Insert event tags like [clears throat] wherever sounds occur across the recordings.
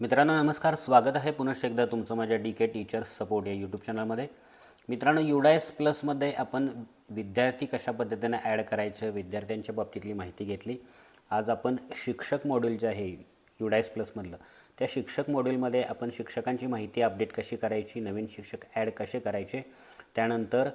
मित्रांनो नमस्कार. स्वागत आहे पुनश्च एकदा तुमचं माझ्या डी के टीचर्स सपोर्ट या यूट्यूब चॅनलमध्ये मित्रांनो युडायस प्लसमध्ये आपण विद्यार्थी कशा पद्धतीने ॲड करायचे विद्यार्थ्यांच्या बाबतीतली माहिती घेतली. आज आपण शिक्षक मॉड्यूल जे आहे युडायस प्लसमधलं त्या शिक्षक मॉड्यूलमध्ये आपण शिक्षकांची माहिती अपडेट कशी करायची नवीन शिक्षक ॲड कसे करायचे त्यानंतर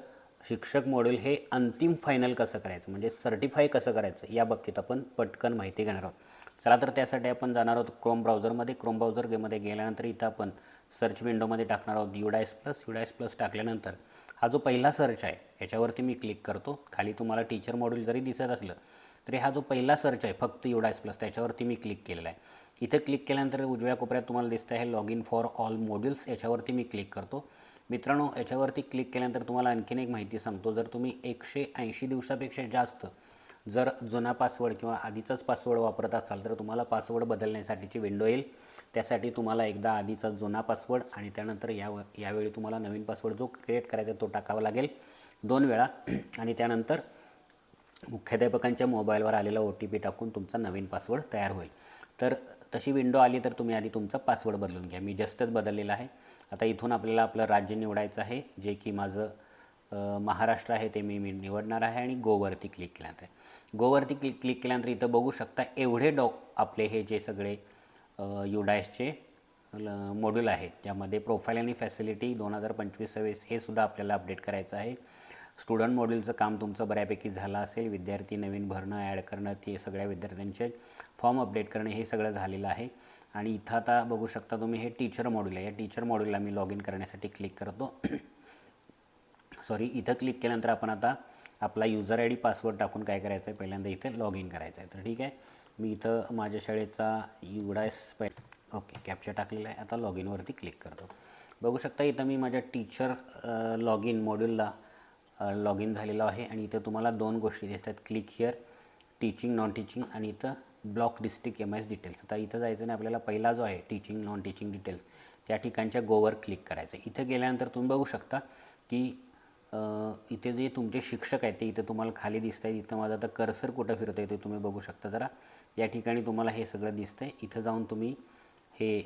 शिक्षक मॉड्यूल हे अंतिम फायनल कसं करायचं म्हणजे सर्टिफाय कसं करायचं या बाबतीत आपण पटकन माहिती घेणार आहोत. चला तर त्यासाठी आपण जाणार आहोत क्रोम ब्राउझरमध्ये क्रोम ब्राउझरमध्ये गेल्यानंतर इथं आपण सर्च विंडोमध्ये टाकणार आहोत युडायस प्लस युडायस प्लस टाकल्यानंतर हा जो पहिला सर्च आहे याच्यावरती मी क्लिक करतो. खाली तुम्हाला टीचर मॉड्यूल जरी दिसत असलं तरी हा जो पहिला सर्च आहे फक्त युडायस प्लस त्याच्यावरती मी क्लिक केलेला आहे. इथं क्लिक केल्यानंतर उजव्या कोपऱ्यात तुम्हाला दिसतं आहे log in for all modules याच्यावरती मी क्लिक करतो. मित्रांनो याच्यावरती क्लिक केल्यानंतर तुम्हाला आणखीन एक माहिती सांगतो. जर तुम्ही एकशे ऐंशी दिवसापेक्षा जास्त जर जुना पासवर्ड किंवा आधीचाच पासवर्ड वापरत असाल तर तुम्हाला पासवर्ड बदलण्यासाठीची विंडो येईल. त्यासाठी तुम्हाला एकदा आधीचा जुना पासवर्ड आणि त्यानंतर या यावेळी तुम्हाला नवीन पासवर्ड जो क्रिएट करायचा तो टाकावा लागेल. दोन वेळा आणि त्यानंतर मुख्याध्यापकांच्या मोबाईलवर आलेला ओ टी पी टाकून तुमचा नवीन पासवर्ड तयार होईल. तर तशी विंडो आली तर तुम्ही आधी तुमचा पासवर्ड बदलून घ्या. मी जस्टच बदललेला आहे. आता इथून आपल्याला आपलं राज्य निवडायचं आहे जे की माझं महाराष्ट्र आहे ते मी मी निवडणार आहे आणि गोवरती क्लिक केल्यानंतर गोवरती क्लिक क्लिक केल्यानंतर इथं बघू शकता एवढे डॉक आपले हे जे सगळे युडायसचे मॉड्यूल आहेत. त्यामध्ये प्रोफाईल आणि फॅसिलिटी दोन हजार पंचवीस सव्वीस हे सुद्धा आपल्याला अपडेट करायचं आहे. स्टुडंट मॉड्यूलचं काम तुमचं बऱ्यापैकी झालं असेल. विद्यार्थी नवीन भरणं ॲड करणं ते सगळ्या विद्यार्थ्यांचे फॉर्म अपडेट करणं हे सगळं झालेलं आहे. आणि इथं आता बघू शकता तुम्ही हे टीचर मॉड्यूल आहे. या टीचर मॉड्यूलला मी लॉग इन करण्यासाठी क्लिक करतो. सॉरी इथं क्लिक केल्यानंतर आपण आता आपला युजर आय डी पासवर्ड टाकून काय करायचं आहे? पहिल्यांदा इथे लॉग इन करायचं आहे. तर ठीक आहे. मी इथं माझ्या शाळेचा युडायस पै ओके कॅप्चर टाकलेला आहे. आता लॉग इनवरती क्लिक करतो. बघू शकता इथं मी माझ्या टीचर लॉग इन मॉड्यूलला लॉग इन झालेलो आहे. आणि इथं तुम्हाला दोन गोष्टी दिसतात. Click here teaching non teaching आणि इथं block district M S details आता इथं जायचं नाही आपल्याला पहिला जो आहे टीचिंग नॉन टीचिंग डिटेल्स त्या ठिकाणच्या गोवर क्लिक करायचं इथं गेल्यानंतर तुम्ही बघू शकता की इथे जे तुमचे शिक्षक आहेत ते इथं तुम्हाला खाली दिसत आहे इथं माझं आता कर्सर कुठं फिरतं आहे ते तुम्ही बघू शकता. जरा या ठिकाणी तुम्हाला हे सगळं दिसतं आहे इथं जाऊन तुम्ही हे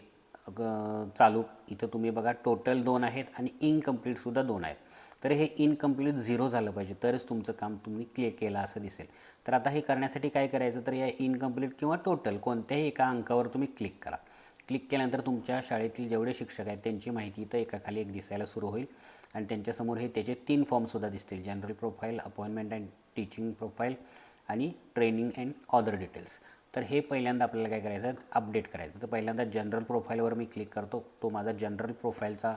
चालू इथं तुम्ही बघा टोटल दोन आहेत आणि इनकम्प्लीटसुद्धा दोन आहेत. तर हे इनकम्प्लीट झिरो झालं पाहिजे. तरच तुमचं काम तुम्ही क्लिअर केलं असं दिसेल. तर आता हे करण्यासाठी काय करायचं? तर या इनकम्प्लीट किंवा टोटल कोणत्याही एका अंकावर तुम्ही क्लिक करा. क्लिक केल्यानंतर तुमच्या शाळेतील जेवढे शिक्षक आहेत त्यांची माहिती इथं एकाखाली एक दिसायला सुरू होईल. आणि त्यांच्यासमोर हे त्याचे तीन फॉर्मसुद्धा दिसतील. General profile appointment and teaching profile आणि ट्रेनिंग अँड ऑदर डिटेल्स तर हे पहिल्यांदा आपल्याला काय करायचं आहे? अपडेट करायचं. तर पहिल्यांदा जनरल प्रोफाईलवर मी क्लिक करतो. तो माझा जनरल प्रोफाईलचा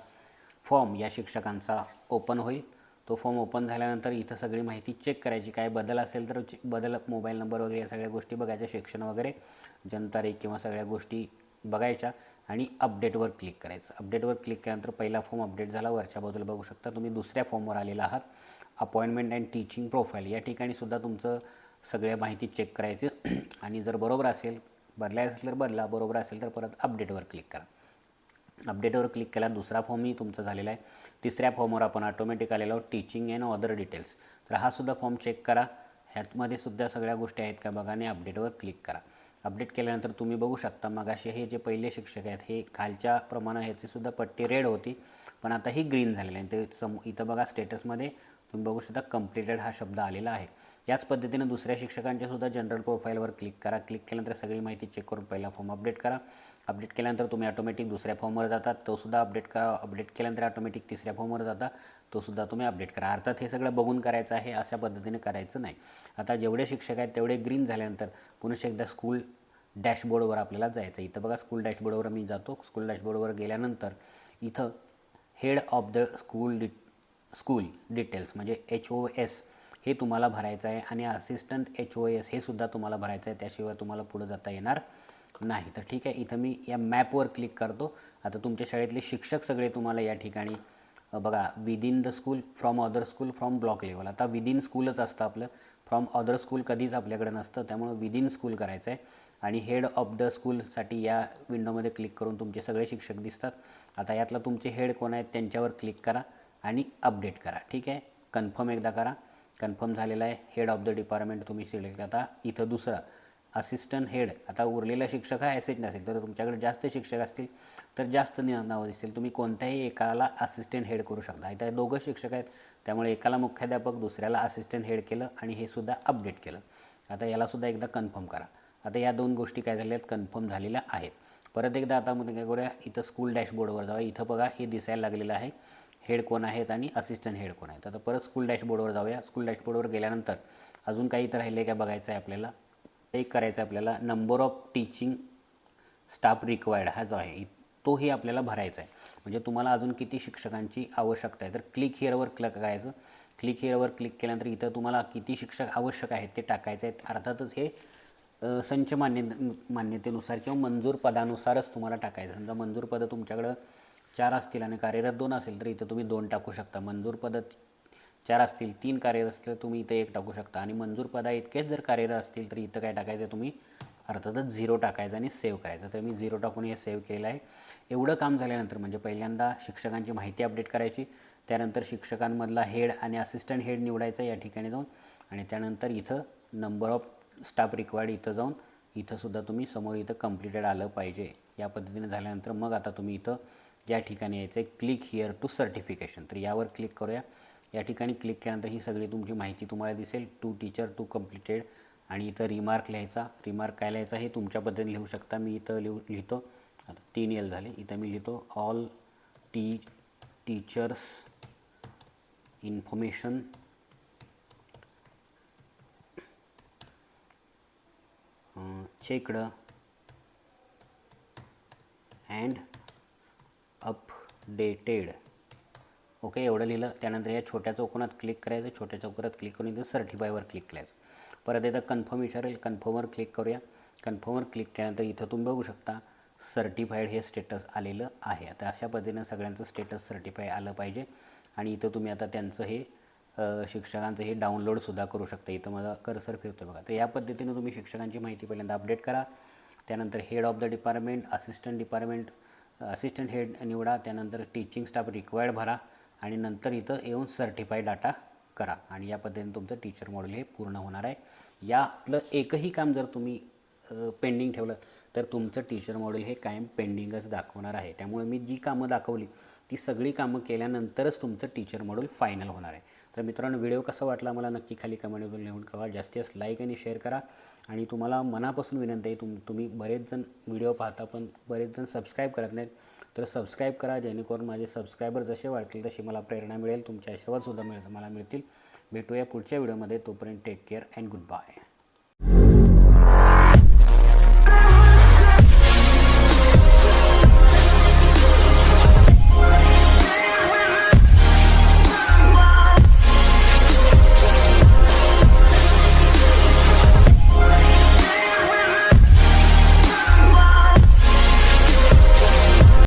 फॉर्म या शिक्षकांचा ओपन होईल. तो फॉर्म ओपन झाल्यानंतर इथं सगळी माहिती चेक करायची. काय बदल असेल तर चे- बदल मोबाईल नंबर वगैरे या सगळ्या गोष्टी बघायच्या. शिक्षण वगैरे जन्मतारीख किंवा सगळ्या गोष्टी बघायच्या आणि अपडेटवर क्लिक करायचं. अपडेटवर क्लिक केल्यानंतर पहिला फॉर्म अपडेट झाला. वरच्या बाजूला बघू शकता तुम्ही दुसऱ्या फॉर्मवर आलेला आहात. Appointment and teaching profile. या ठिकाणी सुद्धा तुमचं सगळ्या माहिती चेक करायची. [clears throat] आणि जर बरोबर असेल बदलायचं असेल तर बदला. बरोबर असेल तर परत अपडेटवर क्लिक करा. अपडेटवर क्लिक केला दुसरा फॉर्मही तुमचा झालेला आहे. तिसऱ्या फॉर्मवर आपण ऑटोमॅटिक आलेलो आहोत टीचिंग अँड अदर डिटेल्स तर हा सुद्धा फॉर्म चेक करा. ह्यातमध्ये सुद्धा सगळ्या गोष्टी आहेत का बघा आणि अपडेटवर क्लिक करा. अपडेट केल्यानंतर तुम्ही बघू शकता मग असे हे जे पहिले शिक्षक आहेत हे खालच्या प्रमाणे ह्याची सुद्धा पट्टी रेड होती पण आता ही ग्रीन झालेली आहे. ते सम इथं बघा स्टेटसमध्ये तुम्ही बघू शकता कम्प्लिटेड हा शब्द आलेला आहे. याच पद्धतीनं दुसऱ्या शिक्षकांच्या सुद्धा जनरल प्रोफाईलवर क्लिक करा. क्लिक केल्यानंतर सगळी माहिती चेक करून पहिला फॉर्म अपडेट करा. अपडेट केल्यानंतर तुम्ही ऑटोमॅटिक दुसऱ्या फॉर्मवर जाता. तो सुद्धा अपडेट करा. अपडेट केल्यानंतर ऑटोमॅटिक तिसऱ्या फॉर्मवर जाता. तो सुद्धा तुम्ही अपडेट करा. अर्थात हे सगळं बघून करायचं आहे अशा पद्धतीने करायचं नाही. आता जेवढे शिक्षक आहेत तेवढे ग्रीन झाल्यानंतर पुन्हा एकदा स्कूल डॅशबोर्डवर आपल्याला जायचं इथं बघा स्कूल डॅशबोर्डवर मी जातो. स्कूल डॅशबोर्डवर गेल्यानंतर इथं head of the school the school details म्हणजे एच ओ एस हे तुम्हाला भरायचं आहे आणि असिस्टंट एच ओ एस हे सुद्धा तुम्हाला भरायचं आहे त्याशिवाय तुम्हाला पुढं जाता येणार नाही. तर ठीक आहे इथं मी या मॅपवर क्लिक करतो. आता तुमच्या शाळेतले शिक्षक सगळे तुम्हाला या ठिकाणी बघा within the school from other school from block level आता विदिन स्कूलच असतं आपलं. फ्रॉम अदर स्कूल कधीच आपल्याकडे नसतं त्यामुळं विदिन स्कूल करायचं आहे आणि हेड ऑफ द स्कूलसाठी या विंडोमध्ये क्लिक करून तुमचे सगळे शिक्षक दिसतात. आता यातला तुमचे हेड कोण आहेत त्यांच्यावर क्लिक करा. आणि अपडेट करा ठीक आहे? कन्फर्म एकदा करा. कन्फर्म झालेलं आहे हेड ऑफ द डिपार्टमेंट तुम्ही सिलेक्ट आता इथं दुसरं असिस्टंट हेड आता उरलेला शिक्षक हा ॲसिस्ट नसेल तर तुमच्याकडे जास्त शिक्षक असतील तर जास्त नि नावं दिसतील. तुम्ही कोणत्याही एकाला असिस्टंट हेड करू शकता. इथं दोघं शिक्षक आहेत त्यामुळे एकाला मुख्याध्यापक दुसऱ्याला असिस्टंट हेड केलं आणि हे सुद्धा अपडेट केलं. आता यालासुद्धा एकदा कन्फर्म करा. आता या दोन गोष्टी काय झाल्या आहेत कन्फर्म झालेल्या आहेत. परत एकदा आता मग काय करूया इथं स्कूल डॅशबोर्डवर जाऊया. इथं बघा हे दिसायला लागलेलं आहे. हेड कोण आहेत आणि असिस्टंट हेड कोण आहेत. आता परत स्कूल डॅशबोर्डवर जाऊया. स्कूल डॅशबोर्डवर गेल्यानंतर अजून काही इथं राहिले काय बघायचं आहे आपल्याला एक करायचं आहे आपल्याला. Number of teaching staff required हा जो आहे तोही आपल्याला भरायचा आहे म्हणजे तुम्हाला अजून किती शिक्षकांची आवश्यकता आहे. तर क्लिक हिअरवर क्लिक करायचं. क्लिक हिअरवर क्लिक केल्यानंतर इथं तुम्हाला किती शिक्षक आवश्यक आहेत ते टाकायचे आहेत अर्थातच हे संच मान्य मान्यतेनुसार किंवा मंजूर पदानुसारच तुम्हाला टाकायचं समजा मंजूर पदं तुमच्याकडं चार असतील आणि कार्यरत दोन असेल तर इथं तुम्ही दोन टाकू शकता. मंजूर पदं चार असतील तीन कार्यरत असतील तर तुम्ही इथं एक टाकू शकता. आणि मंजूर पदा इतकेच जर कार्यरत असतील तर इथं काय टाकायचं तुम्ही? अर्थातच झिरो टाकायचं आणि सेव्ह करायचं. तर मी झिरो टाकून हे सेव्ह केलेलं आहे. एवढं काम झाल्यानंतर म्हणजे पहिल्यांदा शिक्षकांची माहिती अपडेट करायची. त्यानंतर शिक्षकांमधला हेड आणि असिस्टंट हेड निवडायचा या ठिकाणी जाऊन. आणि त्यानंतर इथं नंबर ऑफ स्टाफ रिक्वायर्ड इथं जाऊन. इथंसुद्धा तुम्ही समोर इथं कम्प्लिटेड आलं पाहिजे. या पद्धतीने झाल्यानंतर मग आता तुम्ही इथं या ठिकाणी यायचं आहे. क्लिक हिअर टू सर्टिफिकेशन तर यावर क्लिक करूया. या ठिकाणी क्लिक केल्यानंतर ही सगळी तुमची माहिती तुम्हाला दिसेल. टू टीचर टू कम्प्लिटेड आणि इथं रिमार्क लिहायचा. रिमार्क काय लिहायचा हे तुमच्या पद्धतीने लिहू शकता. मी इथं लिहू लिहितो. आता तीन एल झाले. इथं मी लिहितो. All T teachers information checked and updated okay एवढं लिहिलं. त्यानंतर या छोट्या चौकोनात क्लिक करायचं. छोट्या चौकोनात क्लिक करून इथं सर्टिफायवर क्लिक करायचं. परत इथं कन्फर्म विचारेल. कन्फर्मवर क्लिक करूया. कन्फर्मवर क्लिक केल्यानंतर इथं तुम्ही बघू शकता सर्टिफाईड हे स्टेटस आलेलं आहे. आता अशा पद्धतीनं सगळ्यांचं स्टेटस सर्टिफाय आलं पाहिजे. आणि इथं तुम्ही आता त्यांचं हे शिक्षकांचं हे डाउनलोडसुद्धा करू शकता. इथं माझा कर्सर फिरतो बघा. तर या पद्धतीनं तुम्ही शिक्षकांची माहिती पहिल्यांदा अपडेट करा. त्यानंतर head of the department assistant department assistant head निवडा त्यानंतर टीचिंग स्टाफ रिक्वायर्ड भरा आणि नंतर इथं येऊन सर्टिफाईड डाटा करा. आणि या पद्धतीने तुमचं टीचर मॉडेल हे पूर्ण होणार आहे. यातलं एकही काम जर तुम्ही पेंडिंग ठेवलं तर तुमचं टीचर मॉडेल हे कायम पेंडिंगच दाखवणार आहे. त्यामुळे मी जी कामं दाखवली ती सगळी कामं केल्यानंतरच तुमचं टीचर मॉडेल फायनल होणार आहे. तर मित्रांनो व्हिडिओ कसा वाटला मला नक्की खाली कमेंटवर लिहून कळवा. जास्तीत जास्त लाईक आणि शेअर करा. आणि तुम्हाला मनापासून विनंती आहे तुम तुम्ही बरेच जण व्हिडिओ पाहता पण बरेच जण सबस्क्राईब करत नाहीत. तर सबस्क्राईब करा जेणेकरून माझे सबस्क्रायबर जसे वाढतील तशी मला प्रेरणा मिळेल तुमचे आशीर्वादसुद्धा मिळेल मला मिळतील. भेटूया पुढच्या व्हिडिओमध्ये. तोपर्यंत take care and good bye